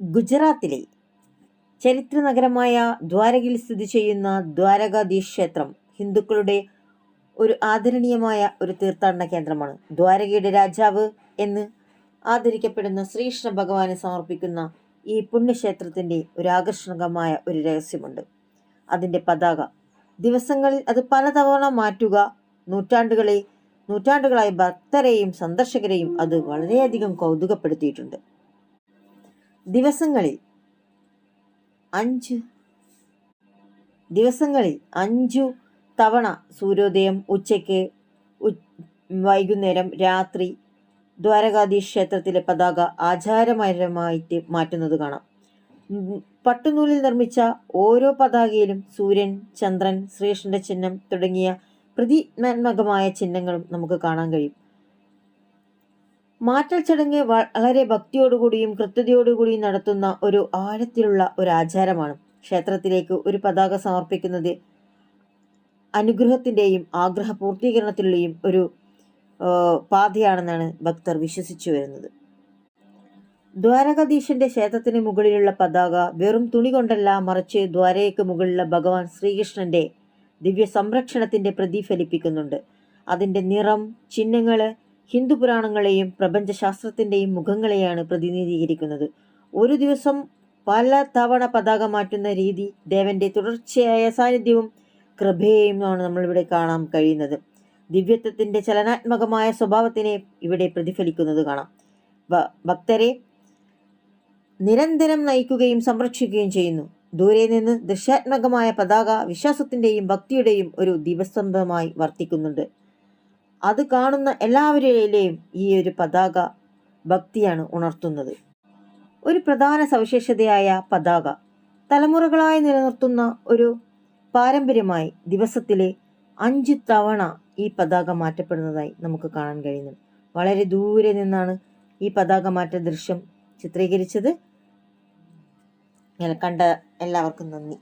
ഗുജറാത്തിലെ ചരിത്ര നഗരമായ ദ്വാരകയിൽ സ്ഥിതി ചെയ്യുന്ന ദ്വാരകാധീശ് ക്ഷേത്രം ഹിന്ദുക്കളുടെ ഒരു ആദരണീയമായ ഒരു തീർത്ഥാടന കേന്ദ്രമാണ്. ദ്വാരകയുടെ രാജാവ് എന്ന് ആദരിക്കപ്പെടുന്ന ശ്രീകൃഷ്ണ ഭഗവാനെ സമർപ്പിക്കുന്ന ഈ പുണ്യക്ഷേത്രത്തിന്റെ ഒരു ആകർഷകമായ ഒരു രഹസ്യമുണ്ട്. അതിന്റെ പതാക. ദിവസങ്ങളിൽ അത് പലതവണ മാറ്റുക നൂറ്റാണ്ടുകളെ നൂറ്റാണ്ടുകളായി ഭക്തരെയും സന്ദർശകരെയും അത് വളരെയധികം കൗതുകപ്പെടുത്തിയിട്ടുണ്ട്. ദിവസങ്ങളിൽ അഞ്ച് ദിവസങ്ങളിൽ അഞ്ചു തവണ സൂര്യോദയം ഉച്ചയ്ക്ക് വൈകുന്നേരം രാത്രി ദ്വാരകാധീശ് ക്ഷേത്രത്തിലെ പതാക ആചാരപരമായിട്ട് മാറ്റുന്നത് കാണാം. പട്ടുനൂലിൽ നിർമ്മിച്ച ഓരോ പതാകയിലും സൂര്യൻ ചന്ദ്രൻ ശ്രീകൃഷ്ണന്റെ ചിഹ്നം തുടങ്ങിയ പ്രതിമാത്മകമായ ചിഹ്നങ്ങളും നമുക്ക് കാണാൻ കഴിയും. മാറ്റൽ ചടങ്ങ് വളരെ ഭക്തിയോടുകൂടിയും കൃത്യതയോടുകൂടിയും നടത്തുന്ന ഒരു ആഴത്തിലുള്ള ഒരു ആചാരമാണ്. ക്ഷേത്രത്തിലേക്ക് ഒരു പതാക സമർപ്പിക്കുന്നത് അനുഗ്രഹത്തിന്റെയും ആഗ്രഹ പൂർത്തീകരണത്തിന്റെയും ഒരു പാതയാണെന്നാണ് ഭക്തർ വിശ്വസിച്ചു വരുന്നത്. ദ്വാരകാധീശന്റെ ക്ഷേത്രത്തിന് മുകളിലുള്ള പതാക വെറും തുണി കൊണ്ടല്ല മറിച്ച് ദ്വാരയ്ക്ക് മുകളിലുള്ള ഭഗവാൻ ശ്രീകൃഷ്ണന്റെ ദിവ്യ സംരക്ഷണത്തിന്റെ പ്രതിഫലിപ്പിക്കുന്നുണ്ട്. അതിന്റെ നിറം ചിഹ്നങ്ങൾ ഹിന്ദു പുരാണങ്ങളെയും പ്രപഞ്ചശാസ്ത്രത്തിന്റെയും മുഖങ്ങളെയാണ് പ്രതിനിധീകരിക്കുന്നത്. ഒരു ദിവസം പല തവണ പതാക മാറ്റുന്ന രീതി ദേവന്റെ തുടർച്ചയായ സാന്നിധ്യവും കൃപയെയുമാണ് നമ്മളിവിടെ കാണാൻ കഴിയുന്നത്. ദിവ്യത്വത്തിന്റെ ചലനാത്മകമായ സ്വഭാവത്തിനെ ഇവിടെ പ്രതിഫലിക്കുന്നത് കാണാം. ഭക്തരെ നിരന്തരം നയിക്കുകയും സംരക്ഷിക്കുകയും ചെയ്യുന്നു. ദൂരെ നിന്ന് ദൃശ്യാത്മകമായ പതാക വിശ്വാസത്തിന്റെയും ഭക്തിയുടെയും ഒരു ദിവസമായി വർത്തിക്കുന്നുണ്ട്. അത് കാണുന്ന എല്ലാവരിലെയും ഈ ഒരു പതാക ഭക്തിയാണ് ഉണർത്തുന്നത്. ഒരു പ്രധാന സവിശേഷതയായ പതാക തലമുറകളായി നിലനിർത്തുന്ന ഒരു പാരമ്പര്യമായി ദിവസത്തിലെ അഞ്ച് തവണ ഈ പതാക മാറ്റപ്പെടുന്നതായി നമുക്ക് കാണാൻ കഴിയുന്നു. വളരെ ദൂരെ നിന്നാണ് ഈ പതാക മാറ്റ ദൃശ്യം ചിത്രീകരിച്ചത്. കണ്ട എല്ലാവർക്കും നന്ദി.